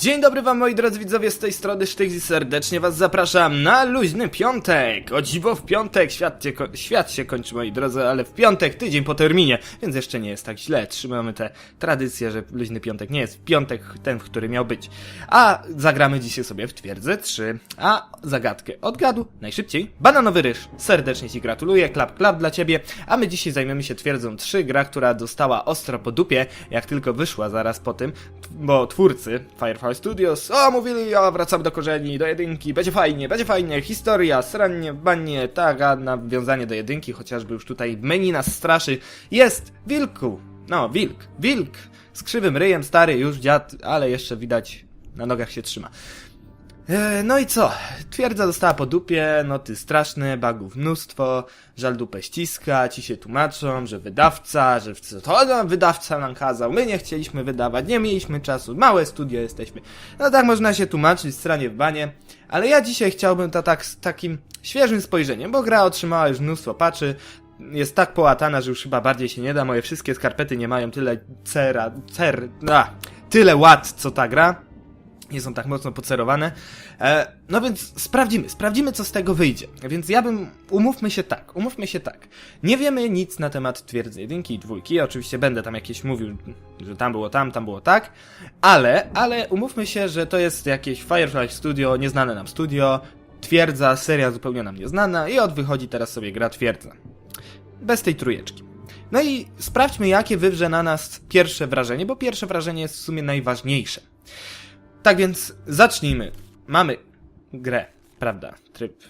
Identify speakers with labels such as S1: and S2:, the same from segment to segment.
S1: Dzień dobry wam moi drodzy widzowie, z tej strony Sztyk i serdecznie was zapraszam na luźny piątek! O dziwo w piątek, świat, ko- świat się kończy moi drodzy, ale w piątek, tydzień po terminie, więc jeszcze nie jest tak źle, trzymamy tę tradycję, że luźny piątek nie jest w piątek ten, w który miał być. A zagramy dzisiaj sobie w Twierdzę 3, a zagadkę odgadu najszybciej Bananowy Ryż. Serdecznie ci gratuluję, klap klap dla ciebie, a my dzisiaj zajmiemy się Twierdzą 3, gra, która dostała ostro po dupie, jak tylko wyszła zaraz po tym, bo twórcy Firefly Studios, o mówili, o wracamy do korzeni, do jedynki, będzie fajnie, będzie fajnie, historia, srannie, bannie, tak, a nawiązanie do jedynki, chociażby już tutaj menu nas straszy, jest wilku, no wilk, wilk, z krzywym ryjem, stary już dziad, ale jeszcze widać, na nogach się trzyma. E, No i co? Twierdza dostała po dupie, noty straszne, bugów mnóstwo, żal dupę ściska, ci się tłumaczą, że wydawca, że to nam wydawca nam kazał, my nie chcieliśmy wydawać, nie mieliśmy czasu, małe studio jesteśmy. No tak można się tłumaczyć, stranie w banie, ale ja dzisiaj chciałbym to tak z takim świeżym spojrzeniem, bo gra otrzymała już mnóstwo patchy, jest tak połatana, że już chyba bardziej się nie da, moje wszystkie skarpety nie mają tyle cera, cer, a, tyle łat, co ta gra nie są tak mocno pocerowane. E, no więc sprawdzimy, sprawdzimy co z tego wyjdzie. Więc ja bym, umówmy się tak, umówmy się tak. Nie wiemy nic na temat twierdzy jedynki i dwójki. Ja oczywiście będę tam jakieś mówił, że tam było tam, tam było tak, ale, ale umówmy się, że to jest jakieś Firefly Studio, nieznane nam studio, twierdza, seria zupełnie nam nieznana i od wychodzi teraz sobie gra twierdza. Bez tej trójeczki. No i sprawdźmy, jakie wywrze na nas pierwsze wrażenie, bo pierwsze wrażenie jest w sumie najważniejsze. Tak więc zacznijmy. Mamy grę, prawda? Tryb.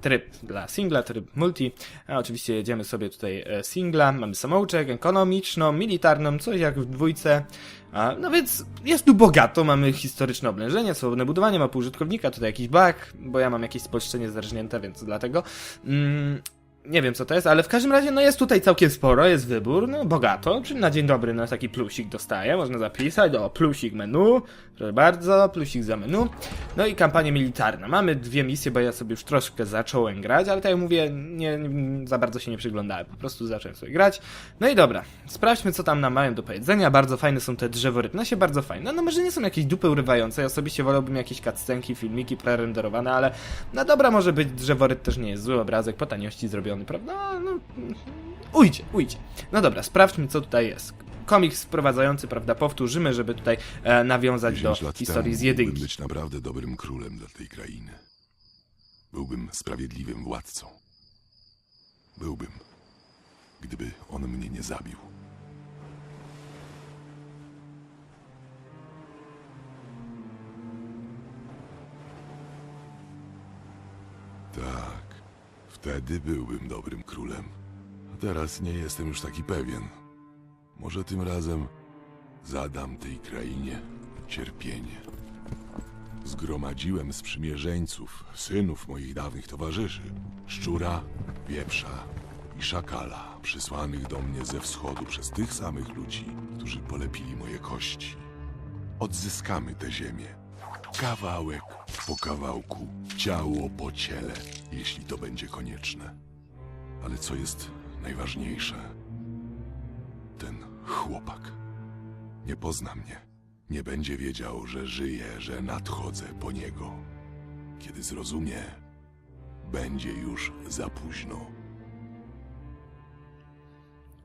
S1: Tryb dla singla, tryb multi. A oczywiście jedziemy sobie tutaj e, singla. Mamy samouczek, ekonomiczną, militarną, coś jak w dwójce. A, no więc jest tu bogato. Mamy historyczne oblężenie, swobodne budowanie, mapy użytkownika, tutaj jakiś bug, bo ja mam jakieś spolszczenie zerżnięte, więc dlatego. Mm, nie wiem co to jest, ale w każdym razie no jest tutaj całkiem sporo, jest wybór, no bogato, czyli na dzień dobry no taki plusik dostaję, można zapisać, o plusik menu, proszę bardzo, plusik za menu, no i kampania militarna. Mamy dwie misje, bo ja sobie już troszkę zacząłem grać, ale tak jak mówię, nie, nie, za bardzo się nie przyglądałem, po prostu zacząłem sobie grać. No i dobra, sprawdźmy co tam nam mają do powiedzenia, bardzo fajne są te drzeworytne, się bardzo fajne, no może nie są jakieś dupy urywające, ja osobiście wolałbym jakieś cutscenki, filmiki prerenderowane, ale no dobra, może być drzeworyt też nie jest zły obrazek, po taniości zrobiony, prawda? No, ujdzie, ujdzie. No dobra, sprawdźmy co tutaj jest. Komiks wprowadzający, prawda, powtórzymy, żeby tutaj e, nawiązać do
S2: 10 lat
S1: historii
S2: temu
S1: z jedynki.
S2: Mógłbym być naprawdę dobrym królem dla tej krainy. Byłbym sprawiedliwym władcą. Byłbym, gdyby on mnie nie zabił. Tak, wtedy byłbym dobrym królem. A teraz nie jestem już taki pewien. Może tym razem zadam tej krainie cierpienie. Zgromadziłem sprzymierzeńców, synów moich dawnych towarzyszy, szczura, wieprza i szakala, przysłanych do mnie ze wschodu przez tych samych ludzi, którzy polepili moje kości. Odzyskamy tę ziemię. Kawałek po kawałku, ciało po ciele, jeśli to będzie konieczne. Ale co jest najważniejsze? Ten chłopak nie pozna mnie. Nie będzie wiedział, że żyję, że nadchodzę po niego. Kiedy zrozumie, będzie już za późno.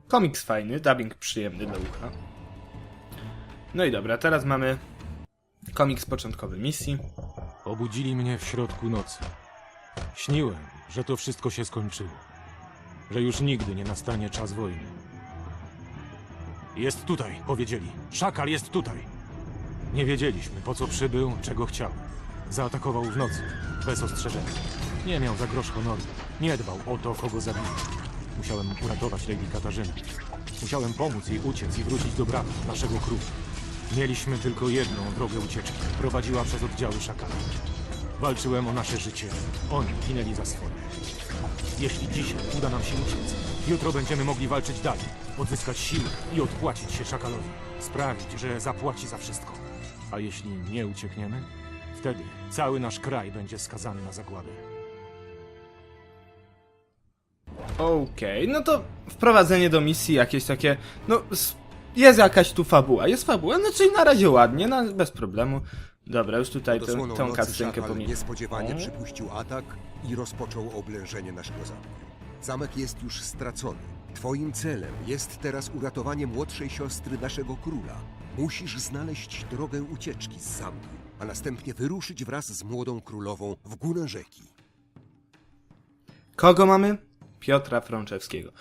S1: Komiks fajny, dubbing przyjemny dla ucha. No i dobra, teraz mamy komiks początkowy misji.
S3: Obudzili mnie w środku nocy. Śniłem, że to wszystko się skończyło. Że już nigdy nie nastanie czas wojny. Jest tutaj, powiedzieli. Szakal jest tutaj. Nie wiedzieliśmy, po co przybył, czego chciał. Zaatakował w nocy, bez ostrzeżenia. Nie miał za grosz honoru. Nie dbał o to, kogo zabił. Musiałem uratować Lady Katarzynę. Musiałem pomóc jej uciec i wrócić do brata, naszego króla. Mieliśmy tylko jedną drogę ucieczki. Prowadziła przez oddziały szakala. Walczyłem o nasze życie. Oni ginęli za swoje. Jeśli dzisiaj uda nam się uciec, jutro będziemy mogli walczyć dalej, odzyskać siły i odpłacić się szakalowi. Sprawić, że zapłaci za wszystko. A jeśli nie uciekniemy, wtedy cały nasz kraj będzie skazany na zagładę.
S1: Okej, no to wprowadzenie do misji jakieś takie, no jest jakaś tu fabuła, jest fabuła, no czyli na razie ładnie, no, bez problemu. Dobra, już tutaj
S4: Pod
S1: tę,
S4: osłoną
S1: tą
S4: nocy
S1: pominę.
S4: niespodziewanie
S1: O.
S4: przypuścił atak i rozpoczął oblężenie naszego zamku. Zamek jest już stracony. Twoim celem jest teraz uratowanie młodszej siostry naszego króla. Musisz znaleźć drogę ucieczki z zamku, a następnie wyruszyć wraz z młodą królową w górę rzeki.
S1: Kogo mamy? Piotra Frączewskiego.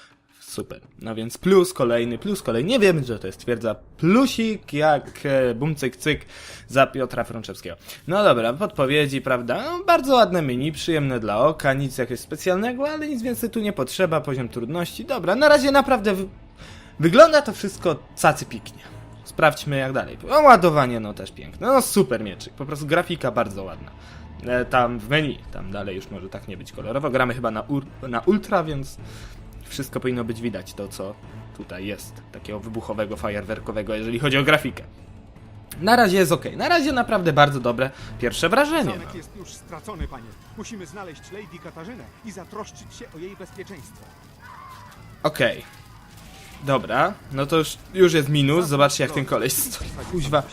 S1: Super. No więc plus kolejny, plus kolejny. Nie wiem, że to jest twierdza plusik jak e, bumcyk cyk za Piotra Frączewskiego. No dobra, podpowiedzi, prawda? No, bardzo ładne menu, przyjemne dla oka, nic jakiegoś specjalnego, ale nic więcej tu nie potrzeba, poziom trudności. Dobra, na razie naprawdę wy... wygląda to wszystko cacy piknie. Sprawdźmy jak dalej. O, ładowanie no też piękne. No super mieczyk, po prostu grafika bardzo ładna. E, tam w menu, tam dalej już może tak nie być kolorowo. Gramy chyba na, na ultra, więc wszystko powinno być widać, to co tutaj jest, takiego wybuchowego, fajerwerkowego, jeżeli chodzi o grafikę. Na razie jest ok, na razie naprawdę bardzo dobre pierwsze wrażenie.
S5: Zamek
S1: No.
S5: jest już stracony, panie. Musimy znaleźć Lady Katarzynę i zatroszczyć się o jej bezpieczeństwo.
S1: Okej. Dobra, no to już, już jest minus, zobaczcie jak ten koleś stoi. Kuźwa.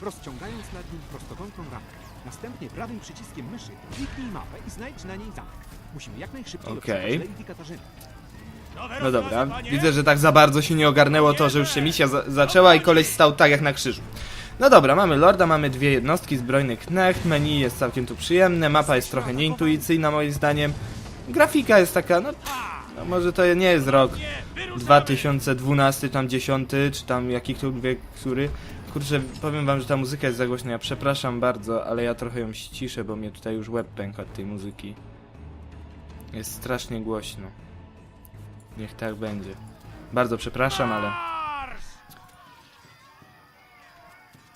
S5: Rozciągając nad nim prostokątną ramę. Następnie prawym przyciskiem myszy kliknij mapę i znajdź na niej zamek. Musimy jak najszybciej odszukać Lady Katarzynę.
S1: No dobra, widzę, że tak za bardzo się nie ogarnęło to, że już się misja za zaczęła i koleś stał tak jak na krzyżu. No dobra, mamy Lorda, mamy dwie jednostki, zbrojny knecht, menu jest całkiem tu przyjemne, mapa jest trochę nieintuicyjna moim zdaniem. Grafika jest taka, no, no może to nie jest rok 2012, tam 10, czy tam jakikolwiek, który. Kurczę, powiem wam, że ta muzyka jest za głośna, ja przepraszam bardzo, ale ja trochę ją ściszę, bo mnie tutaj już łeb pęka od tej muzyki. Jest strasznie głośno. Niech tak będzie. Bardzo przepraszam, ale...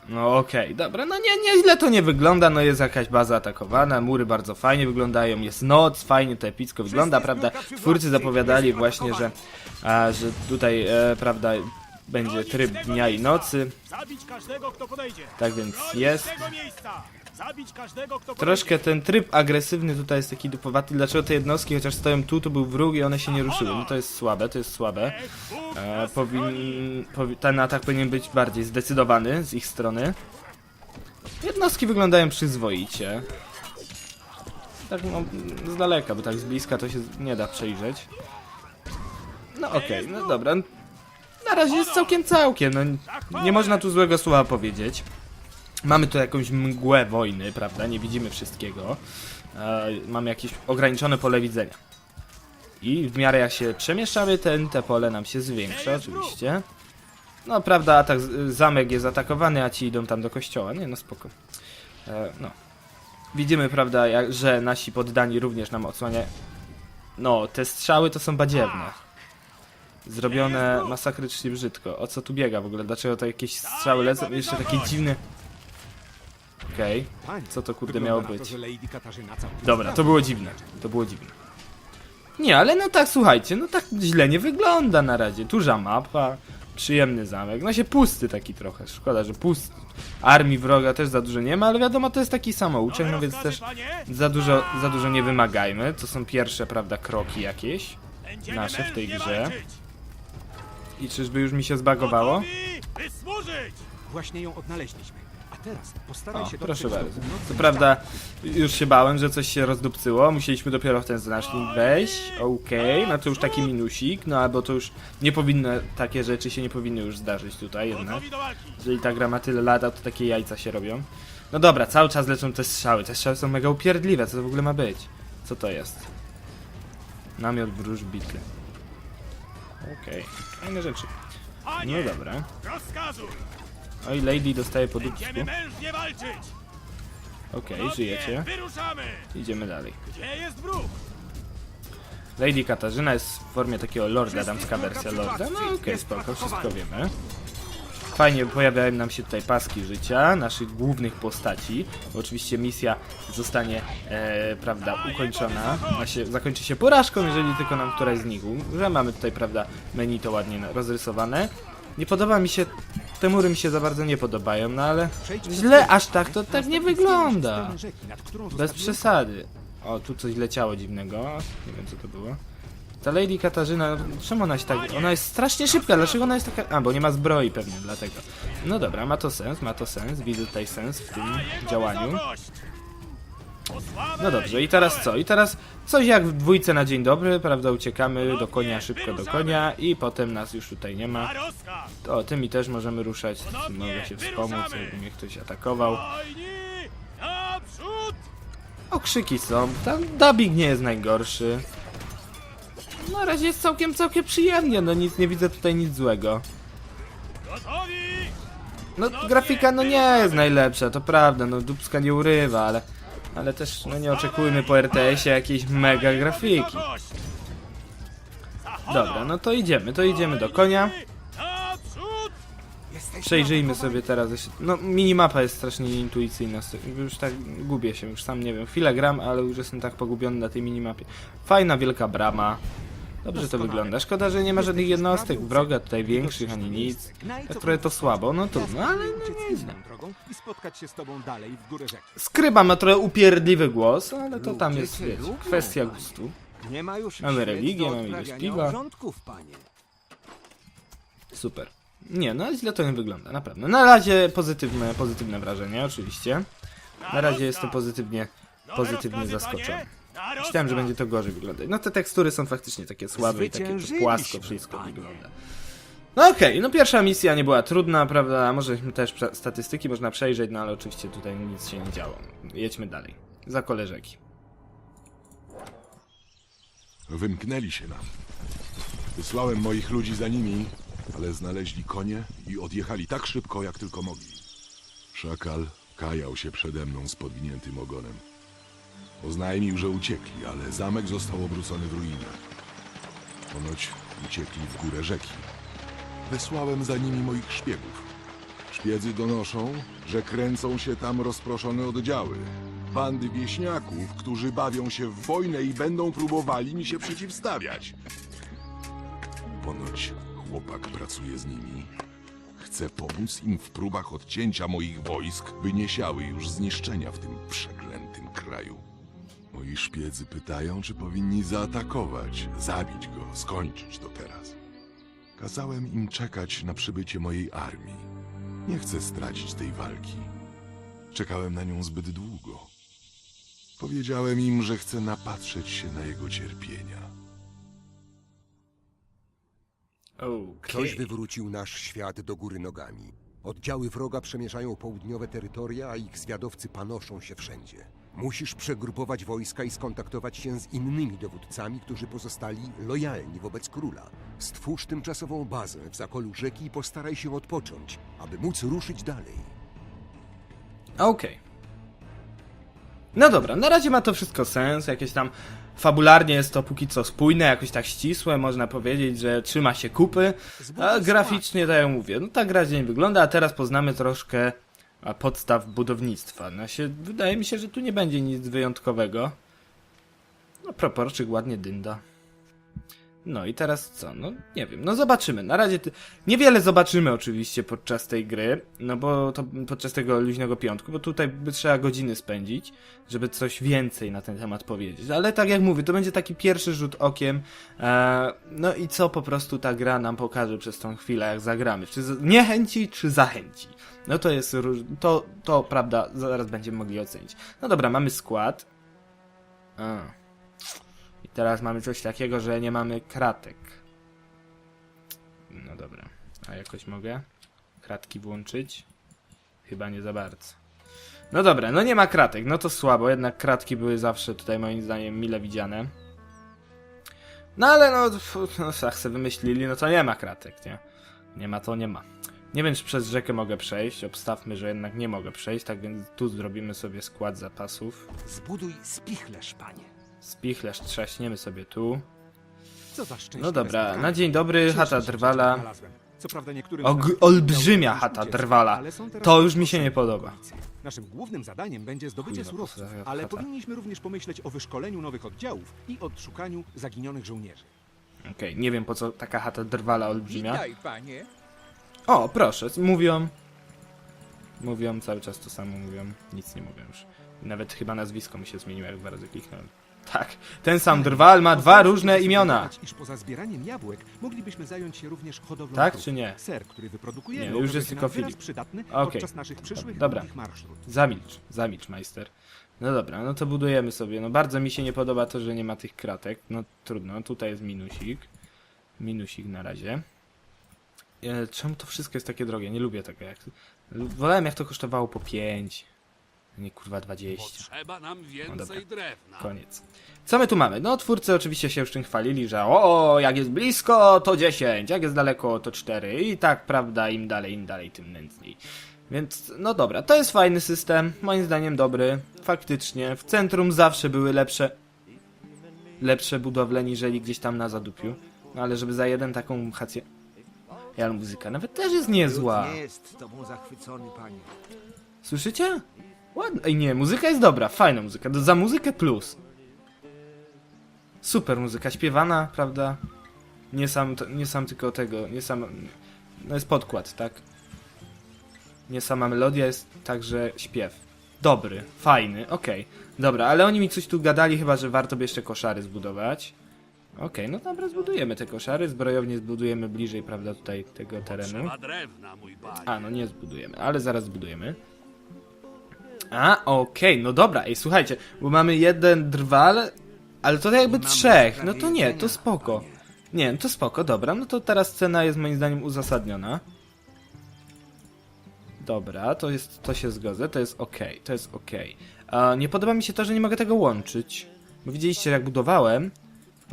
S1: No okej, dobra, no nie, nieźle to nie wygląda, no jest jakaś baza atakowana, mury bardzo fajnie wyglądają, jest noc, fajnie to epicko wygląda, prawda? Twórcy zapowiadali właśnie, że, a, że tutaj, e, prawda, będzie tryb dnia i nocy, tak więc jest. Troszkę ten tryb agresywny tutaj jest taki dupowaty, dlaczego te jednostki, chociaż stoją tu, to był wróg i one się nie ruszyły, no to jest słabe, to jest słabe. E, powin, powi, ten atak powinien być bardziej zdecydowany z ich strony. Jednostki wyglądają przyzwoicie. Tak no, z daleka, bo tak z bliska to się nie da przejrzeć. No okej, no dobra. Na razie jest całkiem całkiem, no nie można tu złego słowa powiedzieć. Mamy tu jakąś mgłę wojny, prawda? Nie widzimy wszystkiego. E, mamy jakieś ograniczone pole widzenia. I w miarę jak się przemieszczamy, ten, te pole nam się zwiększa, oczywiście. No, prawda, atak, zamek jest atakowany, a ci idą tam do kościoła. Nie, no spoko. E, no. Widzimy, prawda, jak, że nasi poddani również nam odsłania. No, te strzały to są badziewne. Zrobione masakrycznie brzydko. O co tu biega w ogóle? Dlaczego to jakieś strzały lecą? Jeszcze takie dziwne... Okej.
S5: Panie,
S1: Co to kurde miało być? Dobra, to było dziwne. To było dziwne. Nie, ale no tak, słuchajcie, no tak źle nie wygląda na razie. Duża mapa, przyjemny zamek. No się pusty taki trochę. Szkoda, że pusty. Armii wroga też za dużo nie ma, ale wiadomo, to jest taki samouczek, no więc też za dużo, za dużo nie wymagajmy. To są pierwsze, prawda, kroki jakieś. nasze w tej grze. I czyżby już mi się zbagowało?
S5: Właśnie ją odnaleźliśmy. A teraz postaraj
S1: O,
S5: się
S1: proszę
S5: dotrzeć do
S1: bardzo. Co prawda, już się bałem, że coś się rozdupcyło. Musieliśmy dopiero w ten znacznik wejść. Okej, no to już taki minusik. No albo to już nie powinno, takie rzeczy się nie powinny już zdarzyć tutaj jednak. Jeżeli ta gra ma tyle lata, to takie jajca się robią. No dobra, cały czas lecą te strzały. Te strzały są mega upierdliwe. Co to w ogóle ma być? Co to jest? Namiot wróżbity. Okej, fajne rzeczy. No dobra. Oj, Lady dostaje po dupsku. Okej,
S6: Panowie,
S1: żyjecie. Idziemy dalej.
S6: Gdzie jest wróg?
S1: Lady Katarzyna jest w formie takiego lorda, damska wersja lorda. No okej, spoko, wszystko wiemy. Fajnie pojawiają nam się tutaj paski życia naszych głównych postaci. Oczywiście misja zostanie, e, prawda, ukończona. Znaczy, zakończy się porażką, jeżeli tylko nam któraś z nich umrze. Mamy tutaj, prawda, menu to ładnie rozrysowane. Nie podoba mi się, te mury mi się za bardzo nie podobają, no ale źle aż tak to tak nie wygląda. Bez przesady. O, tu coś leciało dziwnego. Nie wiem co to było. Ta Lady Katarzyna, czemu ona się tak... Ona jest strasznie szybka, dlaczego ona jest taka... A, bo nie ma zbroi pewnie, dlatego. No dobra, ma to sens, ma to sens, widzę tutaj sens w tym działaniu. No dobrze, i teraz co? I teraz coś jak w dwójce na dzień dobry, prawda, uciekamy do konia, szybko do konia i potem nas już tutaj nie ma. To tymi też możemy ruszać, mogę się wspomóc, jakby mnie ktoś atakował. Okrzyki są, tam dubbing nie jest najgorszy. Na razie jest całkiem, całkiem przyjemnie, no nic, nie widzę tutaj nic złego. No grafika no nie jest najlepsza, to prawda, no dubska nie urywa, ale... Ale też, no nie oczekujmy po RTS-ie jakiejś mega grafiki. Dobra, no to idziemy, to idziemy do konia. Przejrzyjmy sobie teraz. No, minimapa jest strasznie nieintuicyjna. Już tak gubię się, już sam nie wiem. Chwilę gram, ale już jestem tak pogubiony na tej minimapie. Fajna, wielka brama. Dobrze to wygląda. Szkoda, że nie ma żadnych jednostek wroga tutaj większych ani nic. Tak trochę to słabo, no trudno, ale no,
S5: uciec
S1: nie
S5: inną drogą i spotkać się z tobą dalej w górę rzeki.
S1: Skryba ma trochę upierdliwy głos, ale to tam jest, wiecie, kwestia gustu.
S4: Nie ma już
S1: Mamy religię, mamy ilość piwa. Super. Nie, no źle to nie wygląda, naprawdę. Na razie pozytywne, pozytywne wrażenie, oczywiście. Na razie jestem pozytywnie, pozytywnie zaskoczony. Myślałem, że będzie to gorzej wyglądać. No te tekstury są faktycznie takie słabe i takie płasko wszystko
S4: panie.
S1: wygląda. No okej, no pierwsza misja nie była trudna, prawda? Może też statystyki można przejrzeć, no ale oczywiście tutaj nic się nie działo. Jedźmy dalej. Za koleżeki.
S2: Wymknęli się nam. Wysłałem moich ludzi za nimi, ale znaleźli konie i odjechali tak szybko, jak tylko mogli. Szakal kajał się przede mną z podwiniętym ogonem. Oznajmił, że uciekli, ale zamek został obrócony w ruinę. Ponoć uciekli w górę rzeki. Wysłałem za nimi moich szpiegów. Szpiedzy donoszą, że kręcą się tam rozproszone oddziały. Bandy wieśniaków, którzy bawią się w wojnę i będą próbowali mi się przeciwstawiać. Ponoć chłopak pracuje z nimi. Chcę pomóc im w próbach odcięcia moich wojsk, by nie siały już zniszczenia w tym przeklętym kraju. Moi szpiedzy pytają, czy powinni zaatakować, zabić go, skończyć to teraz. Kazałem im czekać na przybycie mojej armii. Nie chcę stracić tej walki. Czekałem na nią zbyt długo. Powiedziałem im, że chcę napatrzeć się na jego cierpienia.
S4: Ktoś
S1: Okej.
S4: wywrócił nasz świat do góry nogami. Oddziały wroga przemierzają południowe terytoria, a ich zwiadowcy panoszą się wszędzie. Musisz przegrupować wojska i skontaktować się z innymi dowódcami, którzy pozostali lojalni wobec króla. Stwórz tymczasową bazę w zakolu rzeki i postaraj się odpocząć, aby móc ruszyć dalej.
S1: Okej. No dobra, na razie ma to wszystko sens, jakieś tam fabularnie jest to póki co spójne, jakoś tak ścisłe, można powiedzieć, że trzyma się kupy, a graficznie, tak jak mówię, no tak gra dzień wygląda, a teraz poznamy troszkę podstaw budownictwa. No się, wydaje mi się, że tu nie będzie nic wyjątkowego. No proporczyk ładnie dynda. No i teraz co? No nie wiem, no zobaczymy. Na razie ty... niewiele zobaczymy oczywiście podczas tej gry, no bo to podczas tego luźnego piątku, bo tutaj by trzeba godziny spędzić, żeby coś więcej na ten temat powiedzieć. Ale tak jak mówię, to będzie taki pierwszy rzut okiem. E, no i co po prostu ta gra nam pokaże przez tą chwilę, jak zagramy. Czy niechęci, czy zachęci. No to jest to, to prawda, zaraz będziemy mogli ocenić. No dobra, mamy skład. A. Teraz mamy coś takiego, że nie mamy kratek. No dobra. A jakoś mogę kratki włączyć? Chyba nie za bardzo. No dobra, no nie ma kratek, no to słabo, jednak kratki były zawsze tutaj moim zdaniem mile widziane. No ale no, no se wymyślili, no to nie ma kratek, nie? Nie ma to nie ma. Nie wiem, czy przez rzekę mogę przejść, obstawmy, że jednak nie mogę przejść, tak więc tu zrobimy sobie skład zapasów.
S5: Zbuduj spichlerz, panie.
S1: Spichlerz trzaśniemy sobie tu.
S5: Co za szczęście.
S1: No dobra, na dzień dobry, chata drwala.
S5: Co prawda niektórym
S1: Og- olbrzymia chata drwala. To już mi się nie podoba.
S5: Naszym głównym zadaniem będzie zdobycie
S1: na
S5: surowców, ale
S1: chata.
S5: powinniśmy również pomyśleć o wyszkoleniu nowych oddziałów i odszukaniu zaginionych żołnierzy.
S1: Okej, nie wiem po co taka chata drwala olbrzymia.
S7: Witaj, panie.
S1: O, proszę, mówią. Mówią, cały czas to samo mówią. Nic nie mówią już. Nawet chyba nazwisko mi się zmieniło, jak dwa razy kliknąłem. Tak, ten sam drwal ma dwa różne imiona.
S5: Iż poza zbieraniem jabłek moglibyśmy zająć się również hodowlą
S1: Tak
S5: krów.
S1: czy nie?
S5: Ser, który wyprodukujemy,
S1: Nie, już
S5: okaże
S1: jest
S5: się
S1: tylko
S5: nam wyraz
S1: Filip.
S5: przydatny
S1: Okej.
S5: podczas naszych przyszłych
S1: Dobra.
S5: długich marszrut.
S1: Zamilcz, zamilcz, majster. No dobra, no to budujemy sobie. No bardzo mi się nie podoba to, że nie ma tych kratek. No trudno, tutaj jest minusik. Minusik na razie. E, czemu to wszystko jest takie drogie? Nie lubię tego jak... Wolałem jak to kosztowało po 5. Nie kurwa 20.
S6: Potrzeba nam
S1: No
S6: więcej
S1: dobra.
S6: drewna.
S1: Koniec. Co my tu mamy? No twórcy oczywiście się już tym chwalili, że o, jak jest blisko to 10, jak jest daleko to 4 i tak prawda, im dalej, im dalej tym nędzniej. Więc no dobra, to jest fajny system, moim zdaniem dobry, faktycznie. W centrum zawsze były lepsze lepsze budowle niżeli gdzieś tam na zadupiu. No ale żeby za jeden taką chację... Ja, muzyka nawet też jest niezła.
S7: Nie jest tobą zachwycony, panie.
S1: Słyszycie? Ładna. Ej, nie, muzyka jest dobra, fajna muzyka. Za muzykę plus. Super muzyka, śpiewana, prawda? Nie sam, to- nie sam tylko tego, nie sam. No jest podkład, tak? Nie sama melodia, jest także śpiew. Dobry, fajny, okej. Dobra, ale oni mi coś tu gadali, chyba że warto by jeszcze koszary zbudować. Okej, no dobra, zbudujemy te koszary. Zbrojownie zbudujemy bliżej, prawda, tutaj tego terenu. A, no nie zbudujemy, ale zaraz zbudujemy. A, okej, no dobra, ej, słuchajcie, bo mamy jeden drwal, ale to jakby trzech, no to nie, to spoko. Nie, to spoko, dobra, no to teraz cena jest moim zdaniem uzasadniona. Dobra, to jest, to się zgodzę, to jest okej, to jest okej. A Nie podoba mi się to, że nie mogę tego łączyć, bo widzieliście jak budowałem,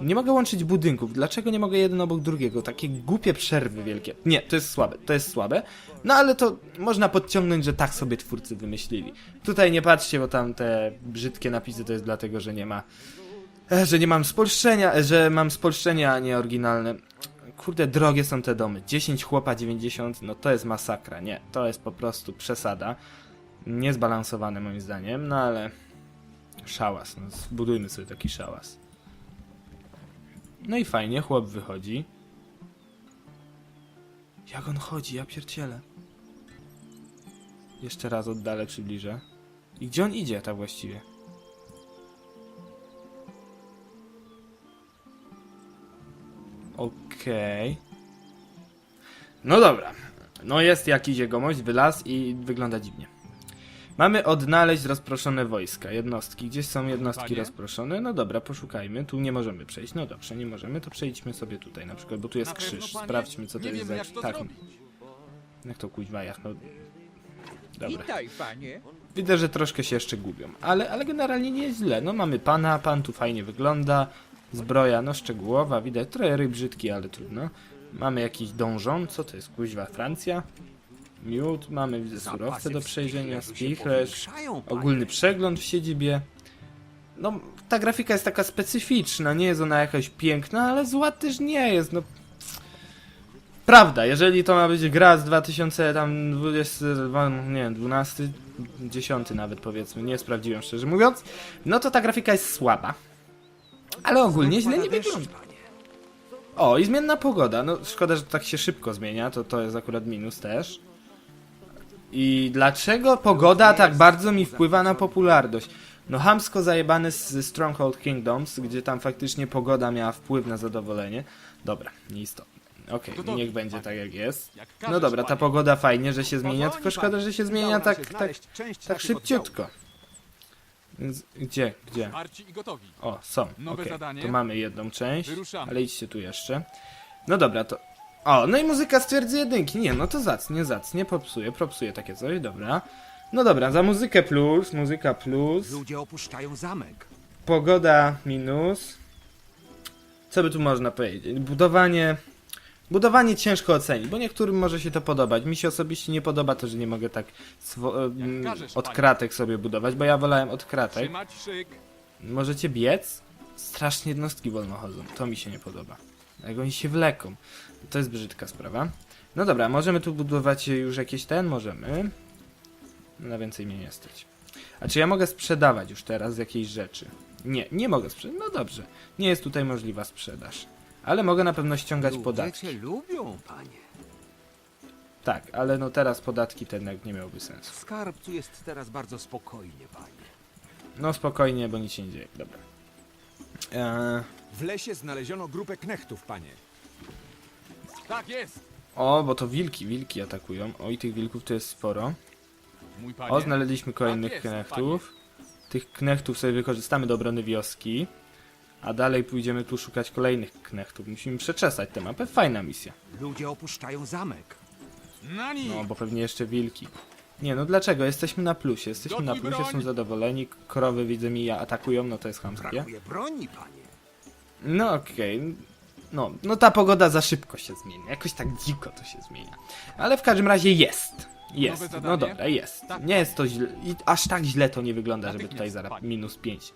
S1: nie mogę łączyć budynków. Dlaczego nie mogę jeden obok drugiego? Takie głupie przerwy wielkie. Nie, to jest słabe, to jest słabe. No ale to można podciągnąć, że tak sobie twórcy wymyślili. Tutaj nie patrzcie, bo tam te brzydkie napisy to jest dlatego, że nie ma. e, Że nie mam spolszczenia, e, że mam spolszczenia, a nie oryginalne. Kurde, drogie są te domy. 10 chłopa, 90, no to jest masakra. Nie, to jest po prostu przesada. Niezbalansowane moim zdaniem, no ale. Szałas, no zbudujmy sobie taki szałas. No i fajnie, chłop wychodzi. Jak on chodzi, ja pierdzielę. Jeszcze raz oddalę, przybliżę. I gdzie on idzie tak właściwie? Okej. No dobra. No jest jakiś jegomość, wylaz i wygląda dziwnie. Mamy odnaleźć rozproszone wojska, jednostki. Gdzieś są jednostki
S3: Panie?
S1: rozproszone? No dobra, poszukajmy. Tu nie możemy przejść. No dobrze, nie możemy, to przejdźmy sobie tutaj na przykład, bo tu jest
S3: Na pewno,
S1: krzyż.
S3: panie?
S1: Sprawdźmy, co to
S3: Nie
S1: jest za...
S3: jak to
S1: tak,
S3: zrobić.
S1: jak to kuźwa, jak no... Dobra.
S7: Witaj, panie.
S1: Widzę, że troszkę się jeszcze gubią, ale, ale generalnie nie jest źle. No mamy pana, pan tu fajnie wygląda. Zbroja, no szczegółowa, widać trochę ryb brzydki, ale trudno. Mamy jakiś dążon, co to jest, kuźwa, Francja? Miód, mamy surowce do przejrzenia, spichlerz, ogólny przegląd w siedzibie. No, ta grafika jest taka specyficzna, nie jest ona jakaś piękna, ale zła też nie jest, no. Prawda, jeżeli to ma być gra z 2020, nie wiem, 12, 10 nawet powiedzmy, nie sprawdziłem szczerze mówiąc, no to ta grafika jest słaba. Ale ogólnie źle nie wygląda. O, i zmienna pogoda. No szkoda, że tak się szybko zmienia, to to jest akurat minus też. I dlaczego pogoda tak bardzo mi wpływa na popularność? No hamsko zajebany z Stronghold Kingdoms, gdzie tam faktycznie pogoda miała wpływ na zadowolenie. Dobra, nieistotne. Okej, niech będzie tak jak jest. No dobra, ta pogoda fajnie, że się zmienia, tylko szkoda, że się zmienia tak, tak, tak szybciutko. Więc gdzie, gdzie?
S3: Marci i gotowi.
S1: O, są. Okej. To mamy jedną część. Ale idźcie tu jeszcze. No dobra, to. O, no i muzyka stwierdzy jedynki. Nie, no to zacnie, zacnie. Popsuje, propsuje takie coś, dobra. No dobra, za muzykę plus, muzyka plus.
S7: Ludzie opuszczają zamek.
S1: Pogoda minus. Co by tu można powiedzieć? Budowanie. Budowanie ciężko ocenić, bo niektórym może się to podobać. Mi się osobiście nie podoba to, że nie mogę tak em,
S3: każesz,
S1: od kratek sobie budować, bo ja wolałem od kratek. Możecie biec? Strasznie jednostki wolno chodzą. To mi się nie podoba. Jak oni się wleką. To jest brzydka sprawa. No dobra, możemy tu budować już jakieś ten? Możemy. Na więcej mnie nie stać. A czy ja mogę sprzedawać już teraz jakieś rzeczy? Nie, nie mogę sprzedać. No dobrze. Nie jest tutaj możliwa sprzedaż. Ale mogę na pewno ściągać podatki.
S7: cię lubią, panie.
S1: Tak, ale no teraz podatki ten jak nie miałby sensu.
S7: W skarbcu jest teraz bardzo spokojnie, panie.
S1: No spokojnie, bo nic się nie dzieje. Dobra. Eee,
S5: W lesie znaleziono grupę knechtów, panie.
S6: Tak jest!
S1: o, bo to wilki, wilki atakują. Oj, tych wilków to jest sporo.
S6: Mój panie.
S1: O, znaleźliśmy kolejnych
S6: Tak jest,
S1: knechtów. Tych knechtów sobie wykorzystamy do obrony wioski. A dalej pójdziemy tu szukać kolejnych knechtów. Musimy przeczesać tę mapę. Fajna misja.
S7: Ludzie opuszczają zamek.
S6: Na nich!
S1: No, bo pewnie jeszcze wilki. Nie, no dlaczego? Jesteśmy na plusie. Jesteśmy na plusie,
S6: broń!
S1: są zadowoleni. Krowy, widzę mi, atakują, no to jest chamskie.
S7: Brakuje broni, panie.
S1: No okej. No, no ta pogoda za szybko się zmienia. Jakoś tak dziko to się zmienia. Ale w każdym razie jest. Jest.
S6: Nowe
S1: No
S6: zadanie?
S1: dobra, jest.
S6: Tak.
S1: Nie jest to źle. I aż tak źle to nie wygląda, żeby
S6: Natychmiast,
S1: tutaj zaraz
S6: panie.
S1: minus 5.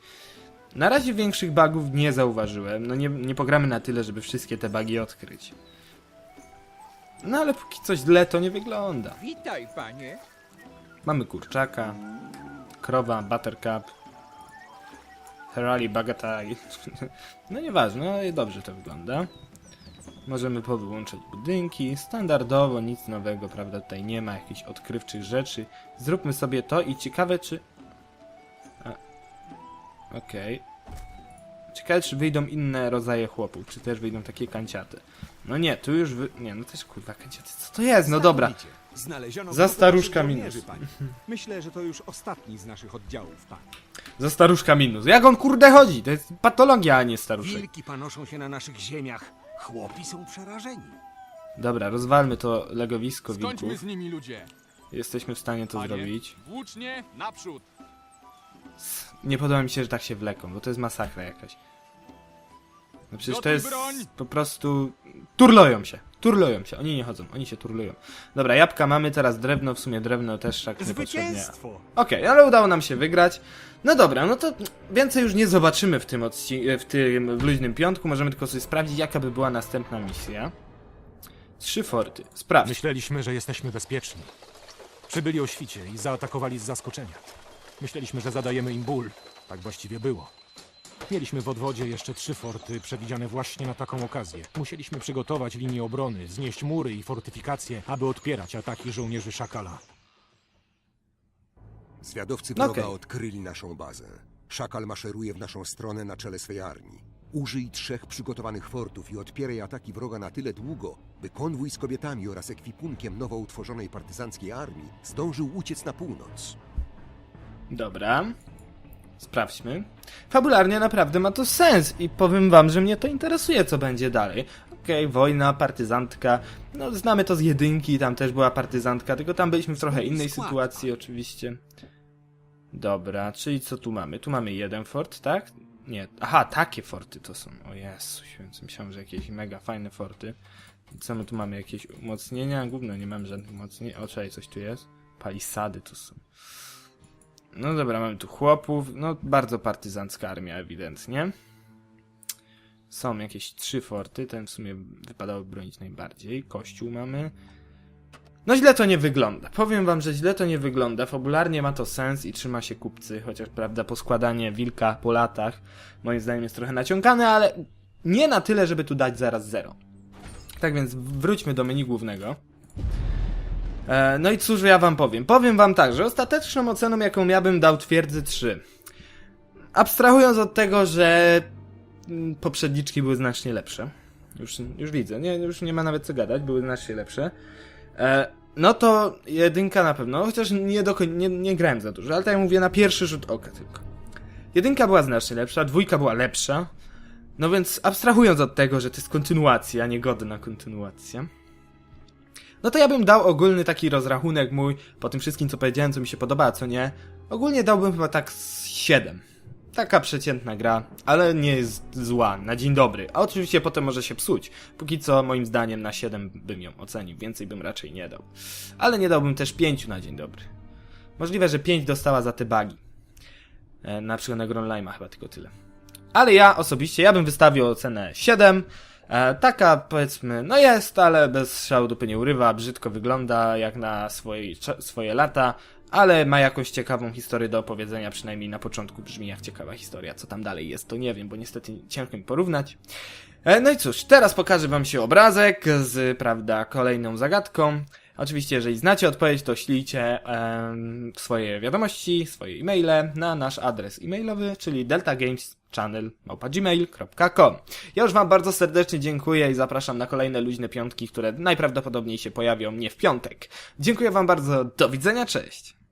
S1: Na razie większych bugów nie zauważyłem. No nie, nie pogramy na tyle, żeby wszystkie te bugi odkryć. No ale póki coś źle to nie wygląda.
S7: Witaj, panie.
S1: Mamy kurczaka, krowa, buttercup, Ferrari, bagataj. No nieważne, ale dobrze to wygląda. Możemy powyłączać budynki, standardowo, nic nowego, prawda, tutaj nie ma jakichś odkrywczych rzeczy. Zróbmy sobie to i ciekawe czy... Okej. Ciekawe czy wyjdą inne rodzaje chłopów, czy też wyjdą takie kanciaty. No nie, tu już wy... Nie, no też kurwa kanciaty, co to jest? No dobra.
S5: Znaleziono
S1: Za staruszka minus.
S5: panie. Myślę, że to już ostatni z naszych oddziałów, panie.
S1: Za staruszka minus. Jak on kurde chodzi? To jest patologia, a nie staruszek.
S7: Wilki panoszą się na naszych ziemiach. Chłopi są przerażeni.
S1: Dobra, rozwalmy to legowisko
S6: Skończmy
S1: wilków.
S6: z nimi, ludzie!
S1: Jesteśmy w stanie to
S6: Panie,
S1: zrobić.
S6: Włócznie, naprzód!
S1: Nie podoba mi się, że tak się wleką, bo to jest masakra jakaś. No przecież to jest po prostu... Turloją się, turlują się, oni nie chodzą, oni się turlują. Dobra, jabłka mamy, teraz drewno, w sumie drewno też tak niepotrzebnie.
S5: Zwycięstwo!
S1: Okej, ale udało nam się wygrać. No dobra, no to więcej już nie zobaczymy w tym odci- w tym w luźnym piątku. Możemy tylko sobie sprawdzić, jaka by była następna misja. Trzy forty. Sprawdź.
S3: Myśleliśmy, że jesteśmy bezpieczni. Przybyli o świcie i zaatakowali z zaskoczenia. Myśleliśmy, że zadajemy im ból. Tak właściwie było. Mieliśmy w odwodzie jeszcze trzy forty przewidziane właśnie na taką okazję. Musieliśmy przygotować linię obrony, znieść mury i fortyfikacje, aby odpierać ataki żołnierzy Szakala.
S4: Zwiadowcy wroga
S1: Okej.
S4: odkryli naszą bazę. Szakal maszeruje w naszą stronę na czele swej armii. Użyj trzech przygotowanych fortów i odpieraj ataki wroga na tyle długo, by konwój z kobietami oraz ekwipunkiem nowo utworzonej partyzanckiej armii zdążył uciec na północ.
S1: Dobra. Sprawdźmy. Fabularnie naprawdę ma to sens i powiem wam, że mnie to interesuje, co będzie dalej. Okej, wojna, partyzantka. No, znamy to z jedynki, tam też była partyzantka, tylko tam byliśmy w trochę innej sytuacji, oczywiście. Dobra, czyli co tu mamy? Tu mamy jeden fort, tak? Nie, aha, takie forty to są. O Jezu, święty, myślałem, że jakieś mega fajne forty. Co my tu mamy? Jakieś umocnienia? Główno nie mamy żadnych umocnień. O, czekaj, coś tu jest. Palisady tu są. No dobra, mamy tu chłopów. No, bardzo partyzancka armia, ewidentnie. Są jakieś trzy forty. Ten w sumie wypadało bronić najbardziej. Kościół mamy. No źle to nie wygląda. Powiem wam, że źle to nie wygląda. Fabularnie ma to sens i trzyma się kupcy, chociaż prawda, poskładanie wilka po latach moim zdaniem jest trochę naciągane, ale nie na tyle, żeby tu dać zaraz zero. Tak więc wróćmy do menu głównego. E, no i cóż ja wam powiem? Powiem wam tak, że ostateczną oceną, jaką ja bym dał twierdzy 3. Abstrahując od tego, że mm, poprzedniczki były znacznie lepsze. Już, już widzę, nie, już nie ma nawet co gadać, były znacznie lepsze. E, no to jedynka na pewno, chociaż nie, do, nie, nie grałem za dużo, ale tak jak mówię, na pierwszy rzut oka tylko. Jedynka była znacznie lepsza, dwójka była lepsza. No więc abstrahując od tego, że to jest kontynuacja, niegodna kontynuacja. No to ja bym dał ogólny taki rozrachunek mój, po tym wszystkim co powiedziałem, co mi się podoba, a co nie. Ogólnie dałbym chyba tak z 7. Taka przeciętna gra, ale nie jest zła, na dzień dobry. A oczywiście potem może się psuć. Póki co, moim zdaniem, na 7 bym ją ocenił, więcej bym raczej nie dał. Ale nie dałbym też 5 na dzień dobry. Możliwe, że 5 dostała za te bugi. E, na przykład na Gronlima chyba tylko tyle. Ale ja osobiście, ja bym wystawił ocenę 7. E, taka powiedzmy, no jest, ale bez szału dupy nie urywa, brzydko wygląda jak na swoje, swoje lata, ale ma jakąś ciekawą historię do opowiedzenia, przynajmniej na początku brzmi jak ciekawa historia. Co tam dalej jest, to nie wiem, bo niestety ciężko mi porównać. E, no i cóż, teraz pokażę wam się obrazek z, prawda, kolejną zagadką. Oczywiście, jeżeli znacie odpowiedź, to ślijcie em, swoje wiadomości, swoje e-maile na nasz adres e-mailowy, czyli deltagameschannel.gmail.com Ja już wam bardzo serdecznie dziękuję i zapraszam na kolejne luźne piątki, które najprawdopodobniej się pojawią nie w piątek. Dziękuję wam bardzo, do widzenia, cześć!